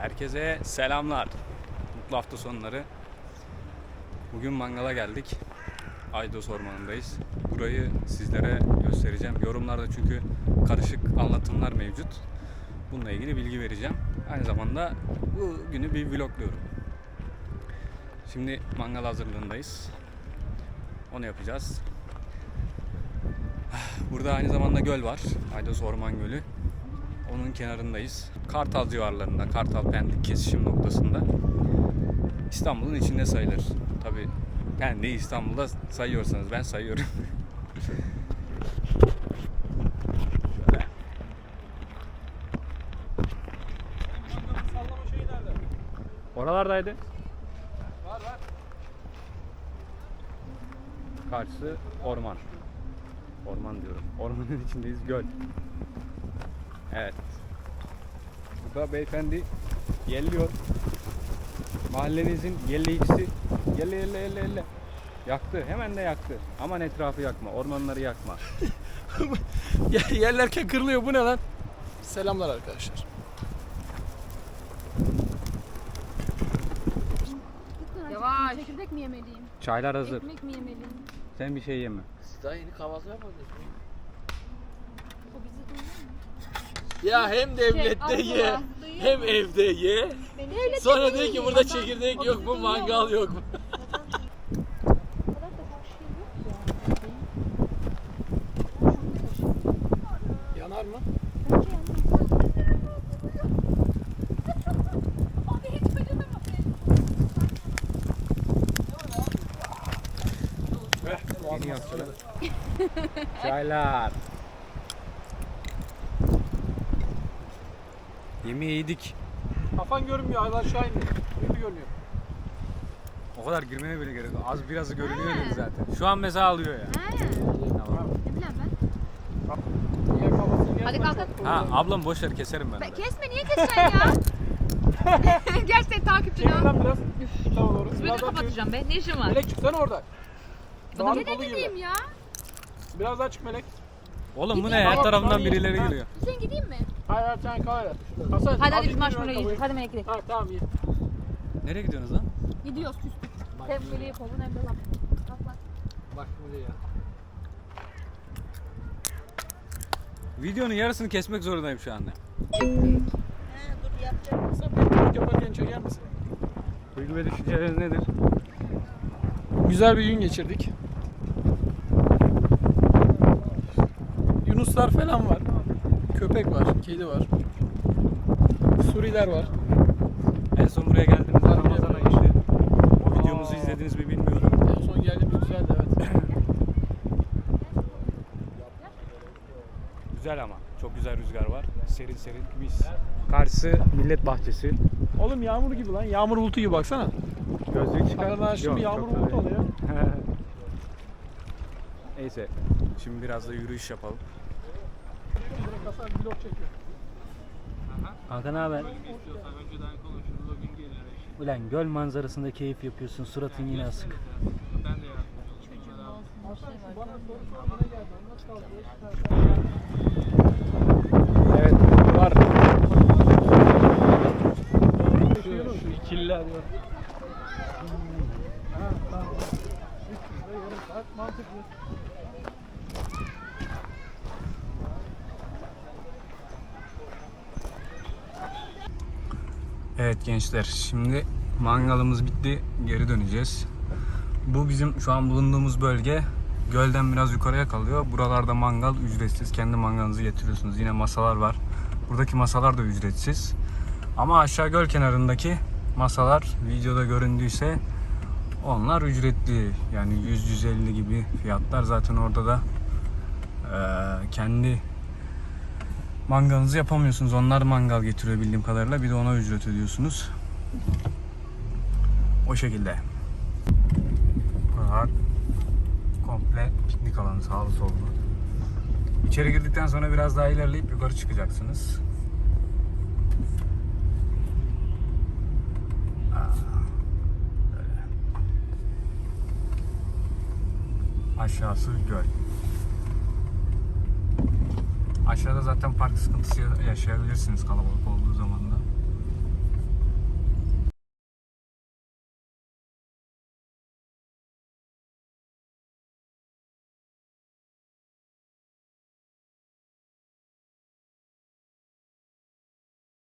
Herkese selamlar. Mutlu hafta sonları. Bugün mangala geldik. Aydos Ormanı'ndayız. Burayı sizlere göstereceğim. Yorumlarda çünkü karışık anlatımlar mevcut. Bununla ilgili bilgi vereceğim. Aynı zamanda bu günü bir vlogluyorum. Şimdi mangal hazırlığındayız. Onu yapacağız. Burada aynı zamanda göl var. Aydos Orman Gölü. Onun kenarındayız. Kartal civarlarında, Kartal Pendik kesişim noktasında. İstanbul'un içinde sayılır. Tabi Pendik'i İstanbul'da sayıyorsanız ben sayıyorum. Oralardaydı. Var var. Karşısı orman. Orman diyorum. Ormanın içindeyiz. Göl. Evet. Burada beyefendi yelliyor. Mahallenizin yelleyicisi. Yelle yelle yelle yelle. Yaktı. Hemen de yaktı. Aman etrafı yakma. Ormanları yakma. Ya, yerlerken kırılıyor bu ne lan? Selamlar arkadaşlar. Yavaş. Çekirdek mi yemeliyim? Çaylar hazır. Ekmek mi yemeliyim? Sen bir şey yeme. Siz daha yeni kahvaltı yapmadınız mı? O bizi duyuyor mu? Ya hem devlette Şey, ye, Allah, duyuyor hem evde ye. Devlet Sonra diyor ki burada çekirdek yok mu, mangal yok mu? Şey. Yanar mı? Çaylar. Yemeği yedik. Kafan görünmüyor, az aşağı indi. Kötü görünüyor. O kadar girmene bile gerek yok. Az biraz görünüyor dedi zaten. Şu an mesela alıyor ya. He. Tamam. Ne bileyim ben. Niye kafasını Hadi yazma, kalkın. çok Ha ablam boş ver keserim ben. Be-. Kesme niye keseceksin ya? Gerçekten takipçin Çekil ha. lan biraz. Tamam doğru. Böyle Biraz daha çevir. kapatacağım be. Ne işin var? Melek çıksana orada. Dağınık Nereye oldu gideyim gibi. ya? Biraz daha çık Melek. Oğlum bu ne? Gideyim. Her tarafından Tamam, birileri ha. geliyor. Hüseyin gideyim mi? Hayır hayır sen kal öyle. Hasan, Hadi hadi marshmallow ayakkabıyı. yiyeceğiz. Hadi Melek gidelim. Ha tamam iyi. Nereye gidiyorsunuz lan? Gidiyoruz küstük. Hem böyle yapalım hem de laf. Laf. Bak şimdi ya. Videonun yarısını kesmek zorundayım şu anda. Sen bir yaparken çeker misin? Duygu ve düşünceleriniz nedir? Güzel bir gün geçirdik. Yunuslar falan var. Köpek var, kedi var. Suriler var. En son buraya geldiğimizde Ramazan yapıyoruz. ayıydı. O videomuzu Aa. izlediniz mi bilmiyorum. En son geldiğimiz güzeldi evet. Güzel ama. Çok güzel rüzgar var. Serin serin mis. Karşısı millet bahçesi. Oğlum yağmur gibi lan. Yağmur bulutu gibi baksana. Gözlüğü çıkar. Aradan şimdi yağmur bulutu oluyor. Neyse. Şimdi biraz da yürüyüş yapalım. Hasan vlog çekiyor. Kanka ne haber? Ulan göl manzarasında keyif yapıyorsun. Suratın yine asık. Bana soru. Anlat kaldı. Evet var. Şu, şu ikililer var. Ha tamam. 300 lira yarım saat mantıklı. Evet gençler şimdi mangalımız bitti geri döneceğiz. Bu bizim şu an bulunduğumuz bölge gölden biraz yukarıya kalıyor. Buralarda mangal ücretsiz. Kendi mangalınızı getiriyorsunuz. Yine masalar var. Buradaki masalar da ücretsiz. Ama aşağı göl kenarındaki masalar videoda göründüyse onlar ücretli. Yani 100-150 gibi fiyatlar. Zaten orada da kendi mangalınızı yapamıyorsunuz. Onlar mangal getiriyor bildiğim kadarıyla. Bir de ona ücret ödüyorsunuz. O şekilde. Buralar komple piknik alanı sağlı sollu. İçeri girdikten sonra biraz daha ilerleyip yukarı çıkacaksınız. Aşağısı göl. Aşağıda zaten park sıkıntısı yaşayabilirsiniz kalabalık olduğu zamanlar.